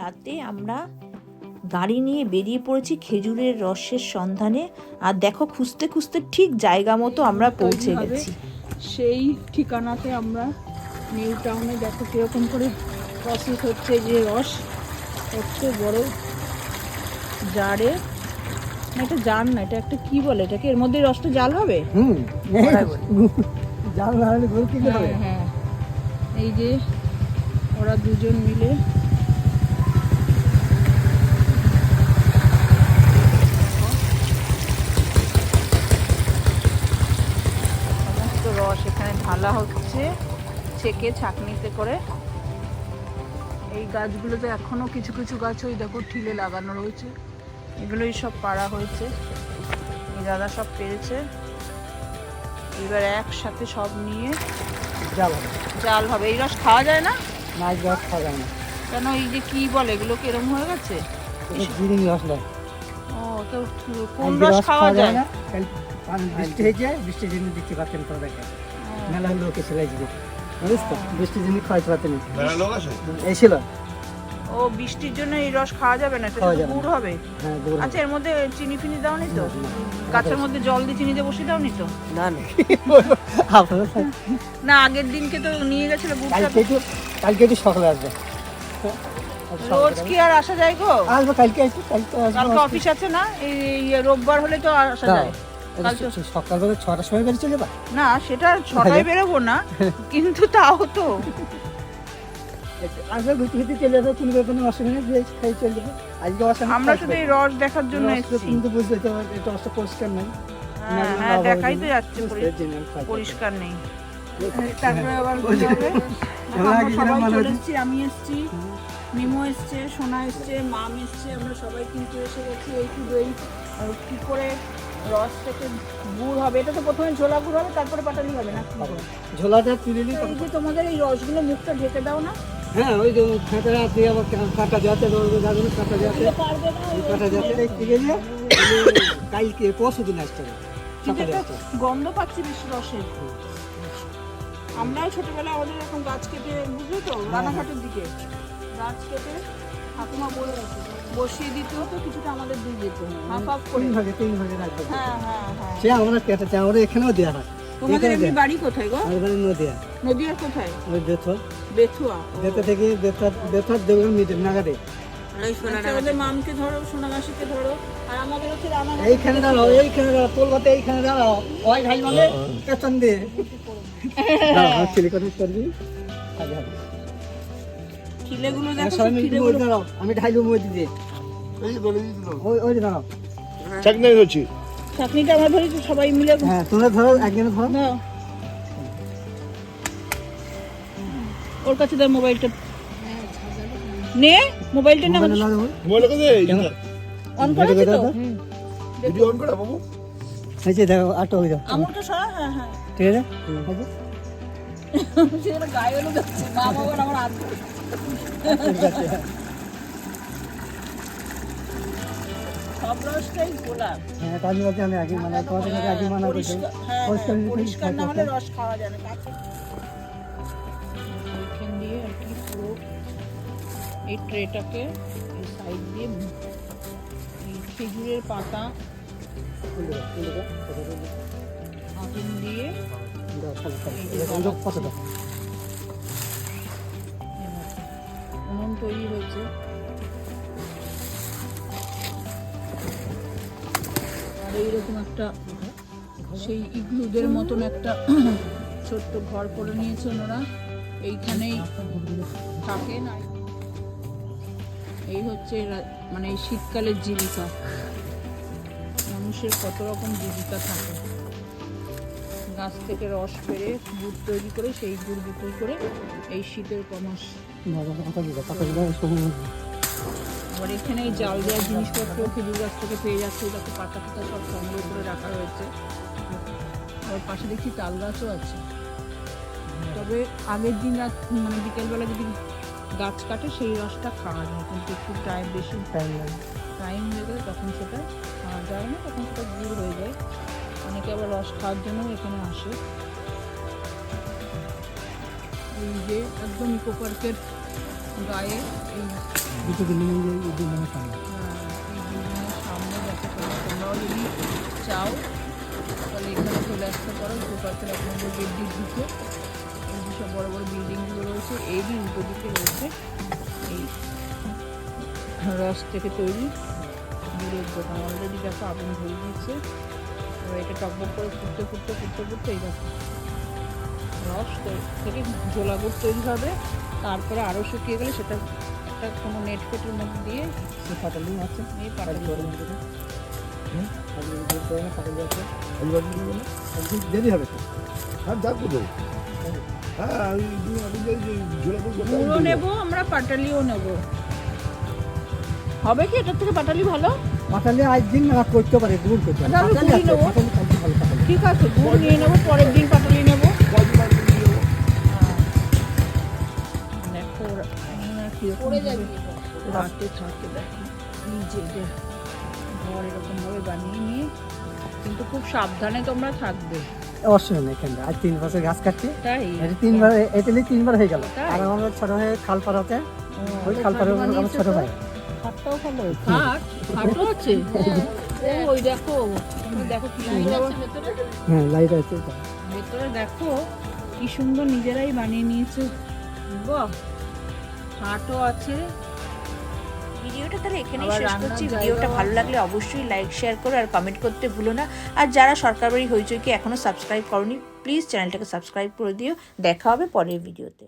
রাতে আমরা গাড়ি নিয়ে বেরিয়ে পড়েছি খেজুরের রসের সন্ধানে। আর দেখো খুঁজতে খুঁজতে ঠিক জায়গা মতো আমরা পৌঁছে গেছি। সেই ঠিকানাতে আমরা নিউ টাউনে দেখো কীরকম করে প্রসেস হচ্ছে যে রস হচ্ছে বড় জারে। না এটা জার না এটা একটা কি বলে? এটাকে এর মধ্যে রসটা জাল হবে? হুম জাল না হলে হবে হ্যাঁ হ্যাঁ। এই যে ওরা দুজন মিলে সমস্ত রস এখানে হচ্ছে ছেঁকে ছাঁকনিতে করে। এই গাছগুলোতে এখনও কিছু কিছু গাছ ওই দেখো ঠিলে লাগানো রয়েছে। এগুলোই সব পাড়া হয়েছে। এই দাদা সব পেরেছে। এবার একসাথে সব নিয়ে জাল হবে। জাল হবে। এই রস খাওয়া যায় না? মাছ গাছ খাওয়া যায় না। কেন এই যে কি বলে এগুলো কিরম হয়ে গেছে? জিরিং রস দেয়। ও তো কোন রস খাওয়া যায়? না বৃষ্টি হয়েছে বৃষ্টির জন্য দিতে পারতেন তো দেখে মেলা লোকে ছেলে যাবে বুঝিস তো বৃষ্টির জন্য মেলা লোক আছে? এসেছিল ও বৃষ্টির জন্য এই রস খাওয়া যাবে না এটা না। গুড় হবে। হ্যাঁ আচ্ছা এর মধ্যে চিনি ফিনি দাও নি তো গাছের মধ্যে জল দিয়ে চিনি দিয়ে বসিয়ে দাও নি তো? না না। না আগের দিনকে তো নিয়ে গেছিল গুড়টা। কালকে একটু কালকে একটু সকালে আসবে। রোজ কি আর আসা যায় গো? আসব কালকে কালকে কালকে অফিস আছে না? এই রোববার হলে তো আসা যায়। সকালবেলা ছটার সময় বেরিয়ে চলে যাবা? না সেটা ছটায় বেরোবো না কিন্তু তাও তো। আসবে ঘুরতে ঘুরতে চলে যাবে কোনো কোনো অসুবিধা নেই খাই চলে যাবে। আজকে অসুবিধা আমরা শুধু এই রস দেখার জন্য এসেছি। কিন্তু বুঝতে তো এটা অবশ্য পরিষ্কার নেই হ্যাঁ দেখাই তো যাচ্ছে পরিষ্কার নেই। তারপরে আবার কি হবে? আমরা আমরা কি সবাই চলে এসেছি আমি এসেছি মিমো এসছে সোনা এসছে মাম এসছে আমরা সবাই কিন্তু এসে গেছি এই আর কি করে রস থেকে গুড় হবে এটা তো প্রথমে ঝোলা গুড় হবে তারপরে পাটালি হবে না? ঝোলাটা তুলে নিই এই যে তোমাদের এই রসগুলো মুখটা ঢেকে দাও না। হ্যাঁ ওই যে খাঁটা আছে আবার কাটা যাতে যাবে কাটা যাতে। কাটা যাতে ঠিক আছে কালকে পরশু দিন আসতে। গন্ধ পাচ্ছি বেশি রসের। আমরাও ছোটবেলায় আমাদের এরকম গাছ কেটে বুঝলি তো রানাঘাটের দিকে। গাছ কেটে ঠাকুমা বলে গেছে বসিয়ে দিতে হতো কিছুটা আমাদের দিয়ে যেত হাফ হাফ করে। তিন ভাগে তিন ভাগে রাখবে। হ্যাঁ হ্যাঁ হ্যাঁ। সে আমরা কেটেছে আমরা এখানেও দেওয়া হয়। তোমাদের এমনি। বাড়ি কোথায় গো? আমাদের বাড়ি নদিয়া। কোথায়? ওই বেথর বেথুয়া। ও। থেকে বেথর বেথর দেবেন মিডিল নাগারে। আচ্ছা, মামকে ধরো সোনাগাছিকে ধরো আর আমাদের হচ্ছে এইখানে দাঁড়াও এইখানে দাঁড়াও তোলবাতে এইখানে দাঁড়াও। ওই ভাই মানে পেছন দিয়ে। দাঁড়াও চিলি করবি খিলেগুলো দেখো খিলেগুলো দাঁড়াও আমি ঢাইলু মধ্যে দিয়ে এই বলে দিছিল ওই ওই দাঁড়াও। চাক নাই হচ্ছে চাকনিটা আমার ধরেছি সবাই মিলে হ্যাঁ তোমরা ধরো একজনে ধরো। নাও ওর কাছে দেয় মোবাইলটা। নে মোবাইলটা না। মোবাইলে মোবাইল কোথায়? অন করেছি তো? ভিডিও অন করা বাবু? এই যে দেখো আটো হয়ে যাও আমুলটা সরা হ্যাঁ হ্যাঁ। ঠিক আছে? সেটা গায়ে হলুদ হচ্ছে মা বাবার আমার হাত ধরে। ঠিক আছে সব রসটাই গোলাপ। হ্যাঁ কাজু বাজে আমি আগে মানা তোমাদের কাছে আগে মানা করছি পরিষ্কার হ্যাঁ, হ্যাঁ, জিনিস পরিষ্কার না হলে রস খাওয়া যায় না ওইখান দিয়ে আর কি পুরো এই ট্রেটাকে এই সাইড দিয়ে এই খেজুরের পাতা আগুন দিয়ে উনুন তৈরি হয়েছে আর এইরকম একটা, সেই ইগলুদের মতন একটা ছোট্ট ঘর করে নিয়েছে ওনারা। এইখানেই থাকে না এই হচ্ছে মানে এই শীতকালের জীবিকা। মানুষের কত রকম জীবিকা থাকে। গাছ থেকে রস পেরে গুড় তৈরি করে সেই গুড় বিক্রি করে এই শীতের কমাস আবার এখানে এই জাল দেওয়ার জিনিসপত্র খেজুর গাছ থেকে পেয়ে যাচ্ছে যাতে পাতা পাতা সব সংগ্রহ করে রাখা হয়েছে আবার পাশে দেখছি তাল গাছও আছে। তবে আগের দিন রাত মানে বিকেলবেলা যদি গাছ কাটে সেই রসটা খাওয়া যায় কিন্তু একটু টাইম বেশি টাইম লাগে। টাইম হয়ে গেলে তখন সেটা আবার খাওয়ার জন্যও এখানে আসে। এই যে একদম ইকো পার্কের গায়ে এই দুটো বিল্ডিং এই বিল্ডিংয়ের সামনে। হ্যাঁ, এই বিল্ডিংয়ের সামনে যাতে তোমরাও যদি চাও তাহলে এখানে চলে আসতে পারো। গোপালপুর এক নম্বর গেট ঢুকে এই যেসব বড় বড় বিল্ডিংগুলো রয়েছে এরই উল্টো দিকে রয়েছে এই রস থেকে তৈরি। বিলের দোকান। অলরেডি দেখো আগুন ধরে দিচ্ছে এবার এটা টকবক করে ফুটতে ফুটতে ফুটতে ফুটতে এই রস থেকে ঝোলা গুড় তৈরি হবে। তারপরে আরও শুকিয়ে গেলে সেটা একটা কোনো নেট ফেটের মধ্যে দিয়ে ফাটালি আছে। এই পাটালি করে দেরি হবে হ্যাঁ হ্যাঁ যে করব। নেব আমরা পাটালিও নেব। হবে কি? এটার থেকে পাটালি ভালো? ফাটালি আজ দিন না করতে পারে গুড় করতে পারে। ঠিক আছে গুড় নিয়ে নেব পরের দিন পাটালি নেব। রাতে থাকে দেখো। ঘর বানিয়ে নিয়ে কিন্তু খুব সাবধানে তোমরা থাকবে। অবশ্যই নেই কেন? আজ তিন বছর গাছ কাটছি। তাই? এটা তিনবার হয়ে গেল। আর আমার ছোট হয়ে খাল পাড়াতে ওই খাল পাড়ে ছোট ভাই। খাটটাও ভালো খাট খাটও আছে? ওই দেখো দেখো কি সুন্দর হ্যাঁ। লাইট আছে ভেতরে দেখো কি সুন্দর নিজেরাই বানিয়ে নিয়েছে। বাহ খাটও আছে। ভিডিওটা তাহলে এখানেই আবার শেষ করছি। ভিডিওটা ভালো লাগলে অবশ্যই লাইক শেয়ার করো আর কমেন্ট করতে ভুলো না। আর যারা সরকার বাড়ি হইচইকে এখনও সাবস্ক্রাইব করনি প্লিজ চ্যানেলটাকে সাবস্ক্রাইব করে দিও। দেখা হবে পরের ভিডিওতে